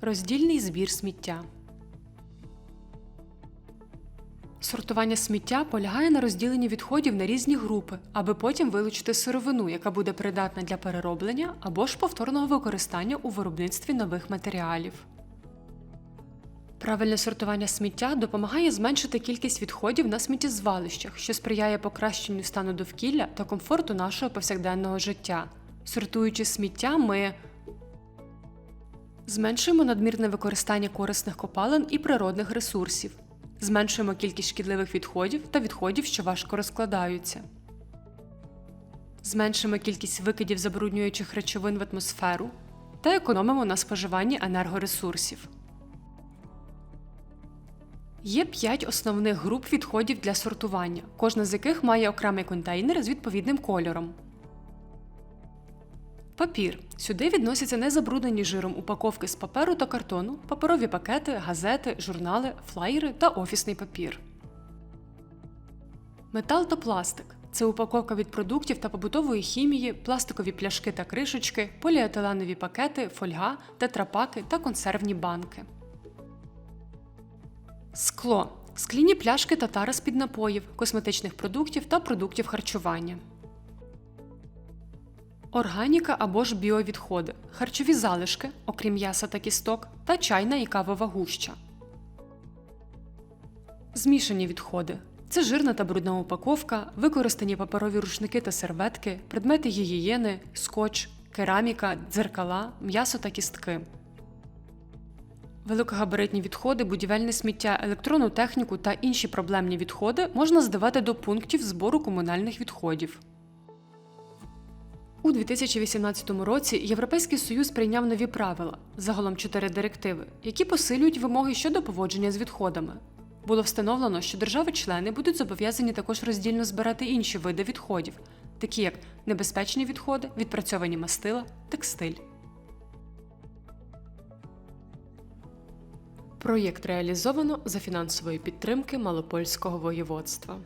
Роздільний збір сміття. Сортування сміття полягає на розділенні відходів на різні групи, аби потім вилучити сировину, яка буде придатна для перероблення або ж повторного використання у виробництві нових матеріалів. Правильне сортування сміття допомагає зменшити кількість відходів на сміттєзвалищах, що сприяє покращенню стану довкілля та комфорту нашого повсякденного життя. Сортуючи сміття, ми зменшуємо надмірне використання корисних копалин і природних ресурсів, зменшуємо кількість шкідливих відходів та відходів, що важко розкладаються. Зменшимо кількість викидів забруднюючих речовин в атмосферу та економимо на споживанні енергоресурсів. Є п'ять основних груп відходів для сортування, кожна з яких має окремий контейнер з відповідним кольором. Папір. Сюди відносяться незабруднені жиром упаковки з паперу та картону, паперові пакети, газети, журнали, флаєри та офісний папір. Метал та пластик. Це упаковка від продуктів та побутової хімії, пластикові пляшки та кришечки, поліетиленові пакети, фольга, тетрапаки та консервні банки. Скло. Скляні пляшки та тари з-під напоїв, косметичних продуктів та продуктів харчування. Органіка або ж біовідходи, харчові залишки, окрім м'яса та кісток, та чайна і кавова гуща. Змішані відходи. Це жирна та брудна упаковка, використані паперові рушники та серветки, предмети гігієни, скотч, кераміка, дзеркала, м'ясо та кістки. Великогабаритні відходи, будівельне сміття, електронну техніку та інші проблемні відходи можна здавати до пунктів збору комунальних відходів. У 2018 році Європейський Союз прийняв нові правила, загалом чотири директиви, які посилюють вимоги щодо поводження з відходами. Було встановлено, що держави-члени будуть зобов'язані також роздільно збирати інші види відходів, такі як небезпечні відходи, відпрацьовані мастила, текстиль. Проєкт реалізовано за фінансової підтримки Малопольського воєводства.